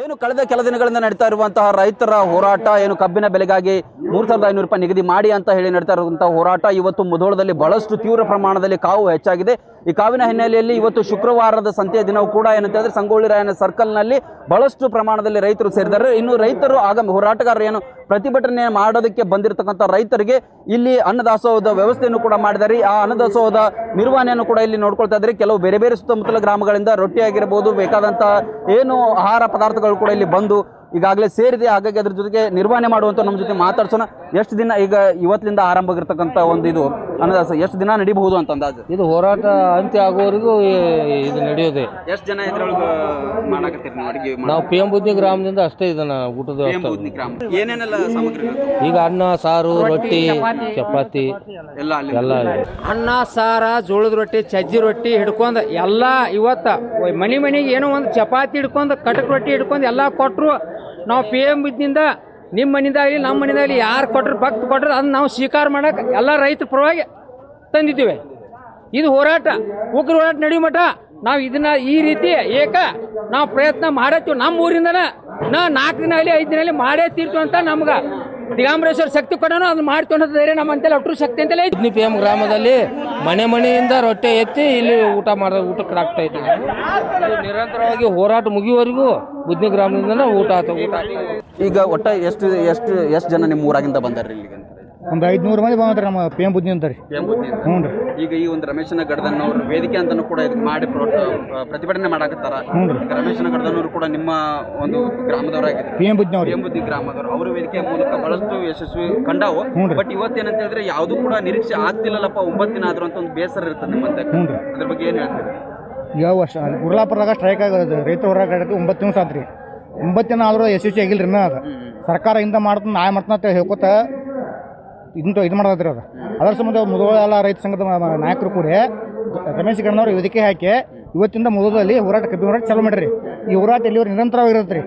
ಏನು ಕಳೆದ ಕೆಲ ದಿನಗಳಿಂದ ನಡೀತಾ ಇರುವಂತಹ ರೈತರ ಹೋರಾಟ ಏನು ಕಬ್ಬಿನ ಬೆಲೆಗಾಗಿ ಮೂರು ಸಾವಿರದ ಐನೂರು ರೂಪಾಯಿ ನಿಗದಿ ಮಾಡಿ ಅಂತ ಹೇಳಿ ನಡೀತಾ ಇರುವಂತಹ ಹೋರಾಟ ಇವತ್ತು ಮುಧೋಳದಲ್ಲಿ ಬಹಳಷ್ಟು ತೀವ್ರ ಪ್ರಮಾಣದಲ್ಲಿ ಕಾವು ಹೆಚ್ಚಾಗಿದೆ. ಈ ಕಾವಿನ ಹಿನ್ನೆಲೆಯಲ್ಲಿ ಇವತ್ತು ಶುಕ್ರವಾರದ ಸಂತೆಯ ದಿನವೂ ಕೂಡ ಏನಂತ ಹೇಳಿದ್ರೆ ಸಂಗೊಳ್ಳಿ ರಾಯನ ಸರ್ಕಲ್ನಲ್ಲಿ ಬಹಳಷ್ಟು ಪ್ರಮಾಣದಲ್ಲಿ ರೈತರು ಸೇರಿದ್ದಾರೆ. ಇನ್ನು ರೈತರು ಆಗಮ ಹೋರಾಟಗಾರರು ಏನು ಪ್ರತಿಭಟನೆ ಮಾಡೋದಕ್ಕೆ ಬಂದಿರತಕ್ಕಂಥ ರೈತರಿಗೆ ಇಲ್ಲಿ ಅನ್ನದಾಸೋಹದ ವ್ಯವಸ್ಥೆಯನ್ನು ಕೂಡ ಮಾಡಿದ್ದಾರೆ. ಆ ಅನ್ನದಾಸೋಹದ ನಿರ್ವಹಣೆಯನ್ನು ಕೂಡ ಇಲ್ಲಿ ನೋಡ್ಕೊಳ್ತಾ ಇದ್ದಾರೆ. ಕೆಲವು ಬೇರೆ ಬೇರೆ ಸುತ್ತಮುತ್ತಲ ಗ್ರಾಮಗಳಿಂದ ರೊಟ್ಟಿ ಆಗಿರ್ಬೋದು ಬೇಕಾದಂಥ ಏನು ಆಹಾರ ಪದಾರ್ಥಗಳು ಕೂಡ ಇಲ್ಲಿ ಬಂದು ಈಗಾಗಲೇ ಸೇರಿದೆ. ಹಾಗಾಗಿ ಅದ್ರ ಜೊತೆಗೆ ನಿರ್ವಹಣೆ ಮಾಡುವಂಥ ನಮ್ಮ ಜೊತೆ ಮಾತಾಡ್ಸೋಣ. ಎಷ್ಟು ದಿನ ಈಗ ಇವತ್ತಿನಿಂದ ಆರಂಭ ಆಗಿರ್ತಕ್ಕಂಥ ಒಂದು ಇದು ಅನ್ನದಾಸ ಎಷ್ಟು ದಿನ ನಡಿಬಹುದು ಅಂತ ಅಂದಾಜು? ಇದು ಹೋರಾಟ ಅಂತ್ಯ ಆಗೋವರೆಗೂ ಈ- ಇದು ನಡೆಯೋದೆ ಎಷ್ಟು ಜನ ಇದ್ರೊಳಗೆ ಮಾಡಾಕತ್ತೀರಿ ನೀವು ಅಡುಗೆ ನಾವು ಪಿ ಎಂ ಬುದ್ಧಿ ಗ್ರಾಮದಿಂದ ಅಷ್ಟೇ ಇದನ್ನ ಊಟದ ಗ್ರಾಮ. ಏನೇನೆಲ್ಲ ಸಾಮಗ್ರಿ ಈಗ ಅನ್ನ ಸಾರು ರೊಟ್ಟಿ ಚಪಾತಿ. ಎಲ್ಲ ಅನ್ನ ಸಾರ ಜೋಳದ ರೊಟ್ಟಿ ಚಜ್ಜಿ ರೊಟ್ಟಿ ಹಿಡ್ಕೊಂಡು ಎಲ್ಲ ಇವತ್ತ ಮನಿ ಮನೆಗೆ ಏನೋ ಒಂದು ಚಪಾತಿ ಹಿಡ್ಕೊಂಡು ಕಟಕ್ ರೊಟ್ಟಿ ಹಿಡ್ಕೊಂಡು ಎಲ್ಲ ಕೊಟ್ಟರು ನಾವು ಪಿ ಎಂ ಇದ್ದಿಂದ ನಿಮ್ಮ ಆಗಲಿ ನಮ್ಮ ಮನೆದಾಗಲಿ ಯಾರು ಕೊಟ್ಟರು ಭಕ್ತ ಕೊಟ್ಟರು ಅದನ್ನ ನಾವು ಸ್ವೀಕಾರ ಮಾಡಕ್ಕೆ ಎಲ್ಲ ರೈತರ ಪರವಾಗಿ ತಂದಿದ್ದೀವಿ. ಇದು ಹೋರಾಟ ಉಗ್ರ ಹೋರಾಟ ನಡೆಯೋ ಮಠ. ನಾವು ಇದನ್ನ ಈ ರೀತಿ ಏಕ ನಾವು ಪ್ರಯತ್ನ ಮಾಡತ್ತೀವಿ. ನಮ್ಮ ಊರಿಂದನ ನಾ ನಾಲ್ಕು ದಿನ ಆಗಲಿ ಐದು ದಿನ ಆಗಲಿ ಮಾಡೇ ತೀರ್ತು ಅಂತ ನಮ್ಗೆ. ದಿಗಂಬರೇಶ್ವರ ಶಕ್ತಿ ಕೊಡೋನು ಅದನ್ನ ಮಾಡ್ಕೊಂಡು ಧೈರ್ಯ ನಮ್ಮ ಅಂತೇಳಿ ಒಟ್ಟರು ಶಕ್ತಿ ಅಂತೆಲ್ಲ ಐತಿ ಪಿ ಎಂ ಗ್ರಾಮದಲ್ಲಿ ಮನೆ ಮನೆಯಿಂದ ರೊಟ್ಟೆ ಎತ್ತಿ ಇಲ್ಲಿ ಊಟ ಮಾಡೋ ಊಟಕ್ಕೆ ಆಗ್ತಾ ಇದ್ದೀವಿ ನಿರಂತರವಾಗಿ ಹೋರಾಟ ಮುಗಿಯುವವರೆಗೂ ಬುದ್ನಿ ಗ್ರಾಮದಿಂದ ಊಟ ಆತ ಊಟ ಈಗ ಒಟ್ಟ ಎಷ್ಟು ಎಷ್ಟು ಎಷ್ಟು ಜನ ನಿಮ್ಮ ಊರಾಗಿಂದ ಬಂದಾರ್ರಿ ಇಲ್ಲಿಗೆ ಒಂದು ಐದುನೂರು ಮಂದಿ ಬಂದ್ರಿ ನಮ್ಮ ಪಿ ಎಂ ಬುದ್ಧಿ ಅಂತಾರೆ ಹ್ಞೂ ರೀ. ಈಗ ಈ ಒಂದು ರಮೇಶನ ಗಡ್ದನ್ನವ್ರ ವೇದಿಕೆ ಅಂತನೂ ಕೂಡ ಇದಕ್ಕೆ ಮಾಡಿ ಪ್ರೋ- ಆ, ಪ್ರತಿಭಟನೆ ಮಾಡಾಕತ್ತಾರ. ಈಗ ರಮೇಶನ ಗಡ್ದನ್ನವರು ಕೂಡ ನಿಮ್ಮ ಒಂದು ಗ್ರಾಮದವರಾಗಿದ್ದಾರೆ ಪಿ ಎಂ ಬುದ್ಧಿನವ್ರಿ. ಎಂಬುದ್ದಿ ಗ್ರಾಮದವರು. ಅವರು ವೇದಿಕೆಯ ಮೂಲಕ ಬಹಳಷ್ಟು ಯಶಸ್ವಿ ಕಂಡವು. ಬಟ್ ಬಟ್ ಇವತ್ತೇನಂತ ಹೇಳಿದ್ರೆ ಯಾವುದು ಕೂಡ ನಿರೀಕ್ಷೆ ಆಗ್ತಿಲ್ಲಲ್ಲಪ್ಪ ಒಂಬತ್ತು ದಿನ ಆದ್ರೂ ಅಂತ ಒಂದು ಬೇಸರ ಇರ್ತದೆ ನಿಮ್ಮಂತೆ. ಹ್ಞೂ ರೀ. ಅದ್ರ ಬಗ್ಗೆ ಏನು ಹೇಳ್ತೀರಿ? ಯಾವ ವರ್ಷ ಅಲ್ಲಿ ಗುರ್ಲಾಪುರದಾಗ ಸ್ಟ್ರೈಕ್ ಆಗೋದು ರೈತ ಹೋರಾಟಕ್ಕೆ ಒಂಬತ್ತು ದಿವಸ ಆತ್ರಿ. ಒಂಬತ್ತು ದಿನ ಆದರೂ ಯಶಸ್ವಿ ಆಗಿಲ್ಲ ರೀ ಇನ್ನೂ ಅದು. ಸರ್ಕಾರ ಇಂದ ಮಾಡ್ತಾನೆ ನಾ ಮಾಡ್ತಾನೆ ಅಂತ ಹೇಳ್ಕೊತ ಇಂತ ಇದು ಮಾಡೋದ್ರಿ ಅದು ಅದರ ಸಂಬಂಧ ಎಲ್ಲ ರೈತ ಸಂಘದ ನಾಯಕರು ಕೂಡ ರಮೇಶ್ ಗಣ್ಣವ್ರು ವೇದಿಕೆ ಹಾಕಿ ಇವತ್ತಿಂದ ಮುದುದಲ್ಲಿ ಹೋರಾಟ ಕಬ್ಬಿನ ಹೋರಾಟ ಚಾಲೂ ಮಾಡಿರಿ. ಈ ಹೋರಾಟ ಎಲ್ಲಿವರೆಗೆ ನಿರಂತರವಾಗಿರುತ್ತೆ ರೀ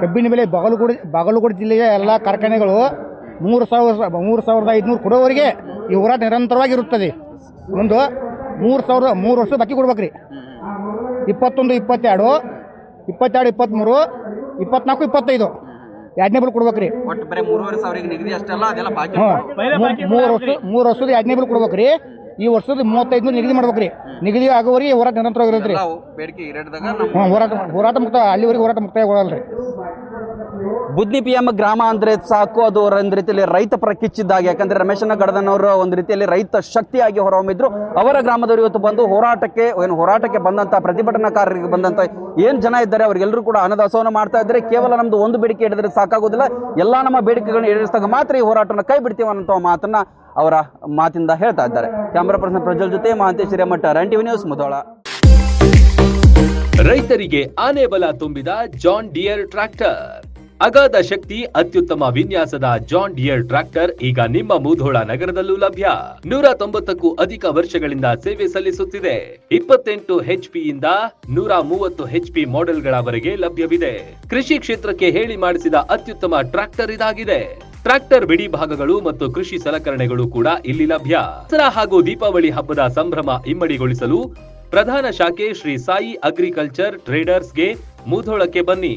ಕಬ್ಬಿನ ಬೆಲೆ ಬಾಗಲಕೋಟೆ ಬಾಗಲಕೋಟೆ ಜಿಲ್ಲೆಯ ಎಲ್ಲ ಕಾರ್ಖಾನೆಗಳು ಮೂರು ಸಾವಿರ ಮೂರು ಸಾವಿರದ ಐದುನೂರು ಕೊಡೋವರೆಗೆ ಈ ಹೋರಾಟ ನಿರಂತರವಾಗಿರುತ್ತದೆ. ಒಂದು, ಮೂರು ಸಾವಿರದ ಮೂರು ವರ್ಷ ಬಾಕಿ ಕೊಡ್ಬೇಕ್ರಿ. ಇಪ್ಪತ್ತೊಂದು, ಇಪ್ಪತ್ತೆರಡು ಇಪ್ಪತ್ತೆರಡು, ಇಪ್ಪತ್ತ್ಮೂರು, ಇಪ್ಪತ್ನಾಲ್ಕು, ಇಪ್ಪತ್ತೈದು. ಎರಡನೇ ಬಿಲ್ ಕೊಡ್ಬೇಕ್ರಿ. ಒಟ್ಟು ಬರೀ ಮೂರುವರೆ ಸಾವಿರ ನಿಗದಿ ಅಷ್ಟೆಲ್ಲ ಅದೆಲ್ಲ ಬಾಕಿ ಹ್ಞೂ ಮೂರು ವರ್ಷ ಮೂರು ವರ್ಷದ ಎರಡನೇ ಬಿಲ್ ಕೊಡ್ಬೇಕ್ರಿ. ಈ ವರ್ಷದ ಮೂವತ್ತೈದು ನಿಗದಿ ಮಾಡ್ಬೇಕ್ರಿ. ನಿಗದಿ ಆಗೋವರೆಗೆ ಹೋರಾಟ ನಿರಂತರವಾಗಿರುತ್ತೆ ರೀ. ನಾವು ಬೇಡಿಕೆ ಈಡೇರಿದಾಗ ನಮ್ಮ ಹ್ಞೂ ಹೋರಾಟ ಹೋರಾಟ ಮುಕ್ತ ಅಲ್ಲಿವರೆಗೆ ಹೋರಾಟ ಮುಕ್ತಾಯ ರೀ ಬುದ್ನಿ ಪಿ ಎಂ ಗ್ರಾಮ ಅಂದ್ರೆ ಸಾಕು, ಅದು ಒಂದು ರೀತಿಯಲ್ಲಿ ರೈತ ಪರ ಕಿಚ್ಚಿದ್ದಾಗ. ಯಾಕಂದ್ರೆ ರಮೇಶನ ಗಡದನವರು ಒಂದು ರೀತಿಯಲ್ಲಿ ರೈತ ಶಕ್ತಿಯಾಗಿ ಹೊರಹೊಮ್ಮಿದ್ರು. ಅವರ ಗ್ರಾಮದವರು ಇವತ್ತು ಬಂದು ಹೋರಾಟಕ್ಕೆ, ಏನು ಹೋರಾಟಕ್ಕೆ ಬಂದಂತ, ಪ್ರತಿಭಟನಾಕಾರರಿಗೆ ಬಂದಂತ ಏನ್ ಜನ ಇದ್ದಾರೆ ಅವ್ರಿಗೆಲ್ಲರೂ ಕೂಡ ಅನ್ನದಾಸವನ್ನು ಮಾಡ್ತಾ ಇದ್ದಾರೆ. ಕೇವಲ ನಮ್ದು ಒಂದು ಬೇಡಿಕೆ ಹಿಡಿದ್ರೆ ಸಾಕಾಗೋದಿಲ್ಲ. ಎಲ್ಲಾ ನಮ್ಮ ಬೇಡಿಕೆಗಳನ್ನ ಈಡೇರಿಸಿದಾಗ ಮಾತ್ರ ಈ ಹೋರಾಟವನ್ನು ಕೈ ಬಿಡ್ತೀವಿ ಅನ್ನೋ ಮಾತನ್ನ ಅವರ ಮಾತಿಂದ ಹೇಳ್ತಾ ಇದ್ದಾರೆ. ಕ್ಯಾಮ್ರಾ ಪರ್ಸನ್ ಪ್ರಜ್ವಲ್ ಜೊತೆ Mahantesh Hiremath run TV news Mudhol ರೈತರಿಗೆ ಆನೆ ಬಲ ತುಂಬಿದ ಜಾನ್ ಡಿಯರ್ ಟ್ರ್ಯಾಕ್ಟರ್. ಅಗಾಧ ಶಕ್ತಿ, ಅತ್ಯುತ್ತಮ ವಿನ್ಯಾಸದ ಜಾನ್ ಡಿಯರ್ ಟ್ರ್ಯಾಕ್ಟರ್ ಈಗ ನಿಮ್ಮ ಮುಧೋಳ ನಗರದಲ್ಲೂ ಲಭ್ಯ. ನೂರ ತೊಂಬತ್ತಕ್ಕೂ ಅಧಿಕ ವರ್ಷಗಳಿಂದ ಸೇವೆ ಸಲ್ಲಿಸುತ್ತಿದೆ. ಇಪ್ಪತ್ತೆಂಟು ಹೆಚ್ ಇಂದ ನೂರ ಮೂವತ್ತು ಹೆಚ್ ಪಿ ಮಾಡೆಲ್ಗಳವರೆಗೆ ಲಭ್ಯವಿದೆ. ಕೃಷಿ ಕ್ಷೇತ್ರಕ್ಕೆ ಹೇಳಿ ಮಾಡಿಸಿದ ಅತ್ಯುತ್ತಮ ಟ್ರ್ಯಾಕ್ಟರ್ ಇದಾಗಿದೆ. ಟ್ರ್ಯಾಕ್ಟರ್ ಬಿಡಿ ಭಾಗಗಳು ಮತ್ತು ಕೃಷಿ ಸಲಕರಣೆಗಳು ಕೂಡ ಇಲ್ಲಿ ಲಭ್ಯ. ದಸರಾ ಹಾಗೂ ದೀಪಾವಳಿ ಹಬ್ಬದ ಸಂಭ್ರಮ ಇಮ್ಮಡಿಗೊಳಿಸಲು ಪ್ರಧಾನ ಶಾಖೆ ಶ್ರೀ ಸಾಯಿ ಅಗ್ರಿಕಲ್ಚರ್ ಟ್ರೇಡರ್ಸ್ಗೆ ಮುಧೋಳಕ್ಕೆ ಬನ್ನಿ.